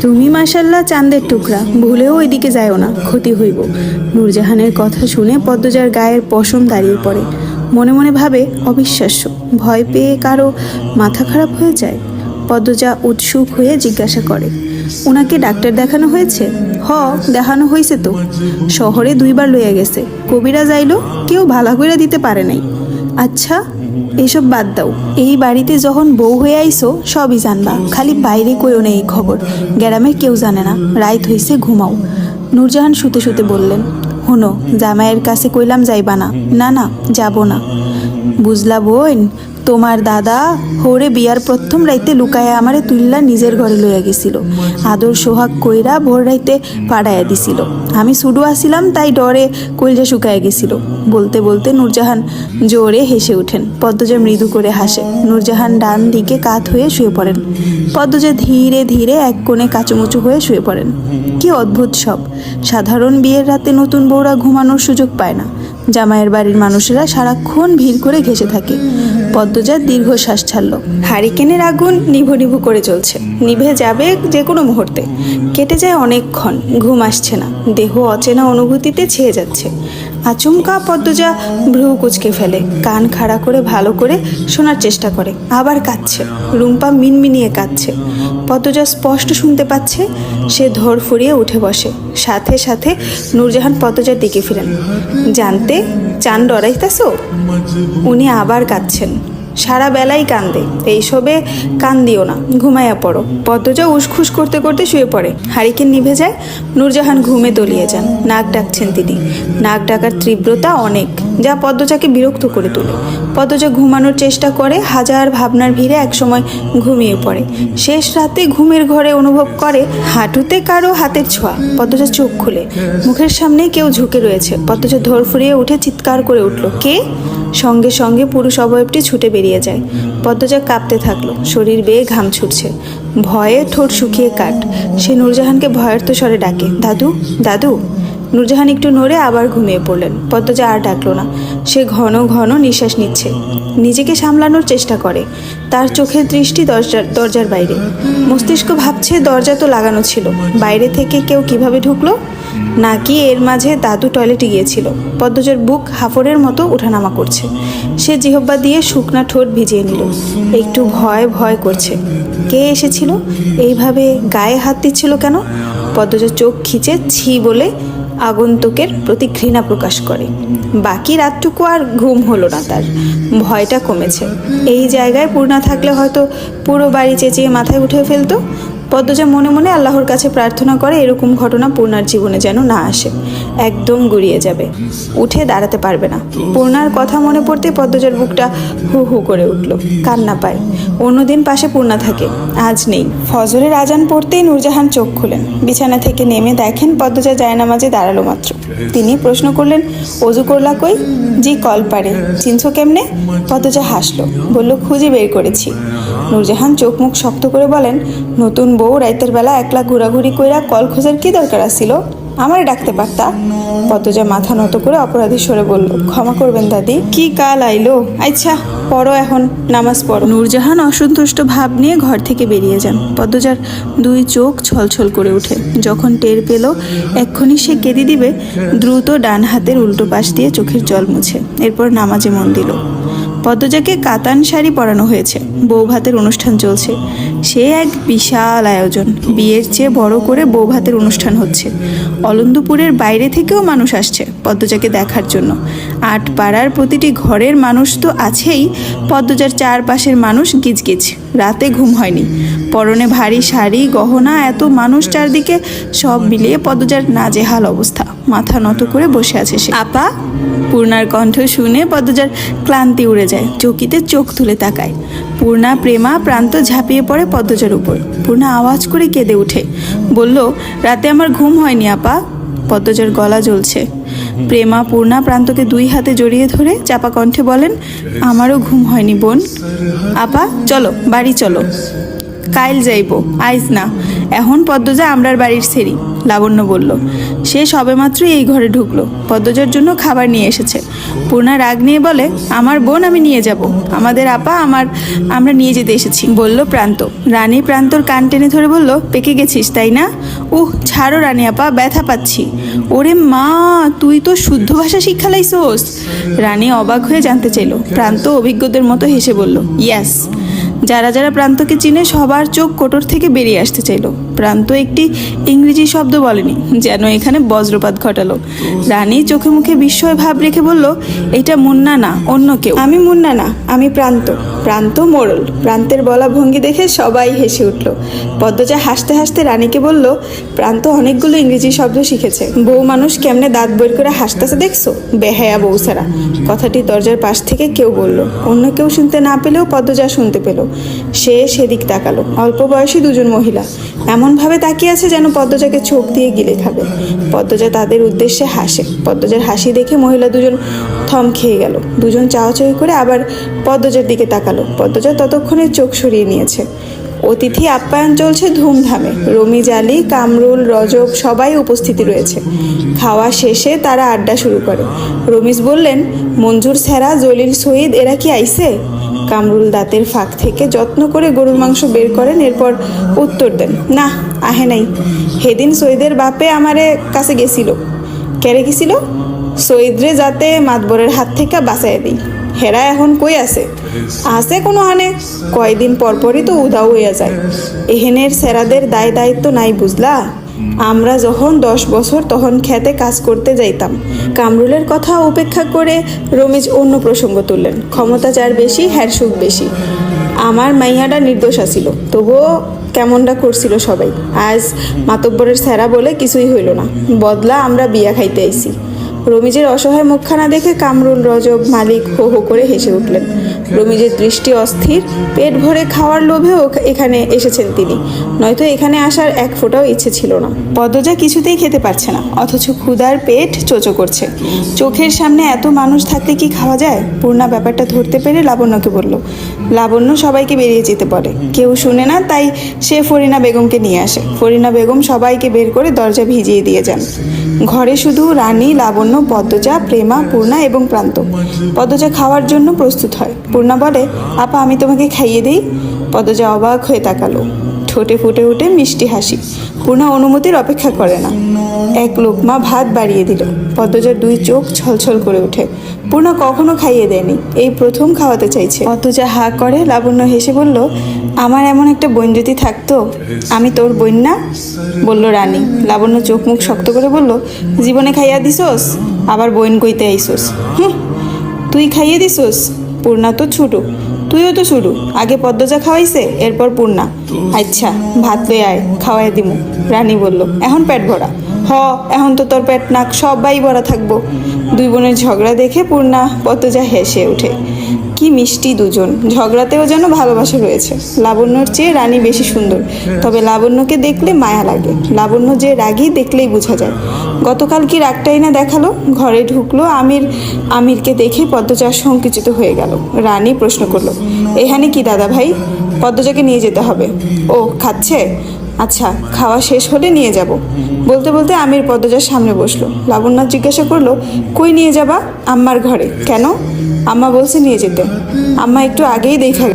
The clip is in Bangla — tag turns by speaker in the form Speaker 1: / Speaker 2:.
Speaker 1: তুমি মাসাল্লাহ চাঁদের টুকরা, ভুলেও ওইদিকে যায়ও না, ক্ষতি হইব। নূরজাহানের কথা শুনে পদ্মজার গায়ের পশম দাঁড়িয়ে পড়ে। মনে মনে ভাবে, অবিশ্বাস্য, ভয় পেয়ে কারও মাথা খারাপ হয়ে যায়? পদ্মজা উৎসুক হয়ে জিজ্ঞাসা করে, ওনাকে ডাক্তার দেখানো হয়েছে? হ, দেখানো হয়েছে তো। শহরে দুইবার লইয়া গেছে। কবিরা যাইলো, কেউ ভালা কইরা দিতে পারে নাই। আচ্ছা এসব বাদ দাও। এই বাড়িতে যখন বউ হয়ে আইসো, সবই জানবা। খালি বাইরে কইও নেই খবর। গ্রামের কেউ জানে না। রাইত হইছে ঘুমাও। নূরজাহান শুতে শুতে বললেন, হনো, জামাইয়ের কাছে কইলাম যাইবা না। না না, যাব না। বুঝলা বোন তোমার দাদা হোরে বিয়ার প্রথম রাইতে লুকায়া আমারে তুল্লা নিজের ঘরে লইয়া গেছিল। আদর সোহাগ কইরা ভোর রাইতে পাড়াইয়া দিছিল। আমি সুডু আসিলাম, তাই ডরে কইলজা শুকায় গেছিল। বলতে বলতে নূরজাহান জোরে হেসে ওঠেন পদ্মজা মৃদু করে হাসে। নূরজাহান ডান দিকে কাত হয়ে শুয়ে পড়েন। পদ্মজা ধীরে ধীরে এক কোণে কাচুমুচু হয়ে শুয়ে পড়েন। কি অদ্ভুত সব! সাধারণ বিয়ের রাতে নতুন বউরা ঘুমানোর সুযোগ পায় না। জামাইয়ের বাড়ির মানুষেরা সারাক্ষণ ভিড় করে ঘেসে থাকে। পদ্মজার দীর্ঘশ্বাস ছাড়ল। হারিকেনের আগুন নিভু নিভু করে চলছে নিভে যাবে যে কোনো মুহূর্তে। কেটে যায় অনেকক্ষণ। ঘুম আসছে না। দেহ অচেনা অনুভূতিতে ছেয়ে যাচ্ছে। আচমকা পদ্মজা ভ্রু কুচকে ফেলে। কান খাড়া করে ভালো করে শোনার চেষ্টা করে। আবার কাঁদছে। রুম্পা মিনমিনিয়ে কাঁদছে। পদ্মজা স্পষ্ট শুনতে পাচ্ছে, সে ধর ফুরিয়ে উঠে বসে। সাথে সাথে নূরজাহান পদ্মজার দিকে ফিরেন। জানতে চান ডরাইতেছ? উনি আবার কাঁদছেন। সারা বেলাই কান্দে। এইসবে কান দিও না, ঘুমাইয়া পড়ো। পদ্মজা উসখুস করতে করতে শুয়ে পড়ে। হারিকেন নিভে যায়, নূরজাহান ঘুমে তলিয়ে যান। নাক ডাকছেন তিনি। নাক ডাকার তীব্রতা অনেক, যা পদ্মজাকে বিরক্ত করে তোলে। পদ্মজা ঘুমানোর চেষ্টা করে, হাজার ভাবনার ভিড়ে একসময় ঘুমিয়ে পড়ে। শেষ রাতে ঘুমের ঘরে অনুভব করে, হাঁটুতে কারও হাতের ছোঁয়া। পদ্মজা চোখ খুলে। মুখের সামনে কেউ ঝুঁকে রয়েছে। পদ্মজা ধর ফুরিয়ে উঠে চিৎকার করে উঠল, কে? সঙ্গে সঙ্গে পুরুষ অবয়বটি ছুটে বেরিয়ে যায়। পদ্মজা কাঁপতে থাকল। শরীর বেয়ে ঘাম ছুটছে। ভয়ে ঠোঁট শুকিয়ে কাট সে নূরজাহানকে ভয়ের স্বরে ডাকে, দাদু দাদু! নূরজাহান একটু নড়ে আবার ঘুমিয়ে পড়লেন। পদ্মজা আর ডাকলো না। সে ঘন ঘন নিঃশ্বাস নিচ্ছে। নিজেকে সামলানোর চেষ্টা করে। তার চোখের দৃষ্টি দরজার দরজার বাইরে। মস্তিষ্ক ভাবছে দরজা তো লাগানো ছিল। বাইরে থেকে কেউ কীভাবে ঢুকলো? নাকি এর মাঝে দাদু টয়লেটে গিয়েছিল। পদ্মজার বুক হাফরের মতো উঠানামা করছে। সে জিহব্বা দিয়ে শুকনা ঠোঁট ভিজিয়ে নিল। একটু ভয় ভয় করছে। কে এসেছিল? এইভাবে গায়ে হাত দিচ্ছিল কেন? পদ্মজা চোখ খিচে ছি বলে আগন্তুকের প্রতি ঘৃণা প্রকাশ করে। বাকি রাতটুকু আর ঘুম হলো না তার। ভয়টা কমেছে। এই জায়গায় পূর্ণা থাকলে হয়তো পুরো বাড়ি চেঁচিয়ে মাথায় উঠে ফেলতো। পদ্মজা মনে মনে আল্লাহর কাছে প্রার্থনা করে, এরকম ঘটনা পূর্ণার জীবনে যেন না আসে। একদম গুড়িয়ে যাবে। উঠে দাঁড়াতে পারবে না। পূর্ণার কথা মনে পড়তে পদ্মজার বুকটা হু হু করে উঠল। কান্না পায়। অন্যদিন পাশে পূর্ণা থাকে। আজ নেই। ফজরের আজান পড়তেই নূরজাহান চোখ খুলেন। বিছানা থেকে নেমে দেখেন পদ্মজা জায়নামাজে দাঁড়াল মাত্র। তিনি প্রশ্ন করলেন, অজু করলা কই? জি কল পারে চিনছো কেমনে? পদ্মজা হাসলো। বলল, খুঁজে বের করেছি। নূরজাহান চোখ মুখ শক্ত করে বলেন, নতুন বউ রাইতের বেলা একলা ঘোরাঘুরি কইরা কল খোঁজার কি দরকার আছিল? আমারে ডাকতে পারতা? পদ্মজা মাথা নত করে অপরাধী সরে বলল, ক্ষমা করবেন দাদি। কি কাল আইলো? আচ্ছা পড়ো এখন, নামাজ পড়ো। নূরজাহান অসন্তুষ্ট ভাব নিয়ে ঘর থেকে বেরিয়ে যান। পদ্মজার দুই চোখ ছলছল করে ওঠে। যখন টের পেল, এক্ষুনি সে কেঁদে দিবে, দ্রুত ডান হাতের উল্টো পাশ দিয়ে চোখের জল মুছে। এরপর নামাজে মন দিল। পদ্মজাকে কাতান শাড়ি পরানো হয়েছে। বউ ভাতের অনুষ্ঠান চলছে। সে এক বিশাল আয়োজন। বিয়ের চেয়ে বড় করে বউ ভাতের অনুষ্ঠান হচ্ছে। অলন্দপুরের বাইরে থেকেও মানুষ আসছে পদ্মজাকে দেখার জন্য। আট পাড়ার প্রতিটি ঘরের মানুষ তো আছেই। পদ্মজার চারপাশের মানুষ গিজগিজ। রাতে ঘুম হয়নি। পরনে ভারী শাড়ি, গহনা, এত মানুষ চারদিকে সব মিলিয়ে পদ্মজার নাজেহাল অবস্থা। মাথা নত করে বসে আছে সে। আপা, পূর্ণার কণ্ঠ শুনে পদ্মজার ক্লান্তি উড়ে যায়। চকিতে চোখ তুলে তাকায়। পূর্ণা, প্রেমা, প্রান্ত ঝাঁপিয়ে পড়ে পদ্মজার উপর। পূর্ণা আওয়াজ করে কেঁদে ওঠে বলল, রাতে আমার ঘুম হয়নি, আপা। পদ্মজার গলা জ্বলছে। প্রেমা, পূর্ণা প্রান্তকে দুই হাতে জড়িয়ে ধরে চাপা কণ্ঠে বলেন, আমারও ঘুম হয়নি, বোন। আপা, চলো, বাড়ি চলো। কাইল যাইব। আইজ না। এখন পদ্মজা আমরার বাড়ির সেরি লাবণ্য বলল। সে সবেমাত্র এই ঘরে ঢুকলো। পদ্মজার জন্য খাবার নিয়ে এসেছে। পূর্ণা রাগ নিয়ে বলে, আমার বোন, আমি নিয়ে যাব। আমাদের আপা আমার, আমরা নিয়ে যেতে এসেছি। বলল প্রান্ত। রানী প্রান্তর কান টেনে ধরে বলল, পেকে গেছিস, তাই না? উহ, ছাড়ো রানী আপা, ব্যথা পাচ্ছি। ওরে মা, তুই তো শুদ্ধ ভাষা শিক্ষা লাইছোস। রানী অবাক হয়ে জানতে চাইল। প্রান্ত অভিজ্ঞদের মতো হেসে বলল, ইয়াস। যারা যারা প্রান্তকে চিনে সবার চোখ কোটর থেকে বেরিয়ে আসতে চাইলো। প্রান্ত একটি ইংরেজি শব্দ বলেনি, যেন এখানে বজ্রপাত ঘটালো। রানী চোখে মুখে বিস্ময় ভাব রেখে বলল, এটা মুন্না না, অন্য কেউ। আমি মুন্না না, আমি প্রান্ত। প্রান্ত মোড়ল। প্রান্তের বলা ভঙ্গি দেখে সবাই হেসে উঠল। পদ্মজা হাসতে হাসতে রানীকে বলল, প্রান্ত অনেকগুলো ইংরেজি শব্দ শিখেছে। বউ মানুষ কেমনে দাঁত বের করে হাসতেছে দেখছ? বেহায়া বউ সারা কথাটি দরজার পাশ থেকে কেউ বলল। অন্য কেউ শুনতে না পেলেও পদ্মজা শুনতে পেল। সে সেদিক তাকালো। অল্প বয়সী দুজন মহিলা। এমনভাবে তাকিয়ে আছে যেন পদ্মজাকে চোখ দিয়ে গিলে খাবে। পদ্মজা তাদের উদ্দেশ্যে হাসে। পদ্মজার হাসি দেখে মহিলা দুজন থম খেয়ে গেল। দুজন চাওয়াচাই করে আবার পদ্মজার দিকে তাকালো। পদ্মজা ততক্ষণে চোখ সরিয়ে নিয়েছে। অতিথি আপ্যায়ন চলছে ধুমধামে। রমিজ আলী, কামরুল, রজব সবাই উপস্থিতি রয়েছে। খাওয়া শেষে তারা আড্ডা শুরু করে। রমিজ বললেন, মঞ্জুর সেরা জলিল সঈদ, এরা কি আইছে কামরুল দাঁতের ফাঁক থেকে যত্ন করে গরুর মাংস বের করেন, এরপর উত্তর দেন, না, আহে নাই। হেদিন সৈদের বাপে আমারে কাছে গেছিল। কেড়ে গেছিল? সৈদরে যাতে মাতবরের হাত থেকে বাঁচাই দিই। হেরা এখন কই আছে? আছে কোনো হানে কয়দিন পরপরই তো উদাও হইয়া যায়। এহেনের সেরাদের দায় দায়িত্ব নাই বুঝলা? আমরা যখন দশ বছর তখন খেতে কাজ করতে যাইতাম। কামরুলের কথা উপেক্ষা করে রমিজ অন্য প্রসঙ্গ তুললেন। ক্ষমতা যার বেশি, হ্যার সুখ বেশি। আমার মাইয়াটা নির্দোষ আসিল তবুও কেমনটা করছিল সবাই। আজ মাতব্বরের স্যারা বলে কিছুই হইল না। বদলা আমরা বিয়া খাইতে আইছি। রমিজের অসহায় মুখখানা দেখে কামরুল রজব মালিক হো হো করে হেসে উঠলেন। রমিজের দৃষ্টি অস্থির, পেট ভরে খাওয়ার লোভেও এখানে এসেছেন তিনি। নয়তো এখানে আসার এক ফোঁটাও ইচ্ছে ছিল না। পদ্মজা কিছুতেই খেতে পারছে না, অথচ ক্ষুধার পেট চোচো করছে। চোখের সামনে এত মানুষ থাকতে কি খাওয়া যায়? পূর্ণা ব্যাপারটা ধরতে পেরে লাবণ্যকে বলল লাবণ্য সবাইকে বেরিয়ে যেতে পারে। কেউ শুনে না, তাই সে ফরিনা বেগমকে নিয়ে আসে। ফরিনা বেগম সবাইকে বের করে দরজা ভিজিয়ে দিয়ে যান। ঘরে শুধু রানী, লাবণ্য, পদ্মজা, প্রেমা, পূর্ণা এবং প্রান্ত। পদ্মজা খাওয়ার জন্য প্রস্তুত হয়। পূর্ণা বলে, আপা, আমি তোমাকে খাইয়ে দিই। পদ্মজা অবাক হয়ে তাকালো। ঠোঁটে ফুটে উঠে মিষ্টি হাসি। পূর্ণা অনুমতির অপেক্ষা করে না। এক লোকমা ভাত বাড়িয়ে দিল। পদ্মজার দুই চোখ ছলছল করে ওঠে। পূর্ণা কখনো খাইয়ে দেয়নি। এই প্রথম খাওয়াতে চাইছে। পদ্মজা হা করে লাবণ্য হেসে বলল, আমার এমন একটা বোন যদি থাকতো, আমি তোর বোন না? বলল রানী। লাবণ্য চোখ মুখ শক্ত করে বলল, জীবনে খাইয়া দিছোস, আবার বোন কইতে আইসোস। হুম তুই খাইয়ে দিছোস? পূর্ণা তো ছুটু। তুইও তো শুরু। আগে পদ্মজা খাওয়াইছে, এরপর পূর্ণা। আচ্ছা ভাত লই আয়, খাওয়াই দিমু, রানী বলল। এখন পেট ভরা। হ, এখন তো তোর পেট নাক, সবাই ভরা থাকব। দুই বোনের ঝগড়া দেখে পূর্ণা পদ্মজা হেসে ওঠে। কি মিষ্টি দুজন, ঝগড়াতেও যেন ভালোবাসা রয়েছে। লাবণ্যর চেয়ে রানী বেশি সুন্দর। তবে লাবণ্যকে দেখলে মায়া লাগে। লাবণ্য যে রাগী, দেখলেই বোঝা যায়। গতকাল কি রাগটাই না দেখাল? ঘরে ঢুকলো, আমির, আমিরকে দেখে পদ্মজা সংকুচিত হয়ে গেল। রানী প্রশ্ন করল, এখানে কি দাদা ভাই? পদ্মজাকে নিয়ে যেতে হবে। ও, খাচ্ছে? আচ্ছা খাওয়া শেষ হলে নিয়ে যাব। বলতে বলতে আমির পদ্মজার সামনে বসল। লাবণ্য জিজ্ঞাসা করল, কই নিয়ে যাবা? আম্মার ঘরে। কেন? আম্মা বলছে নিয়ে যেতে। আম্মা একটু আগেই দেখা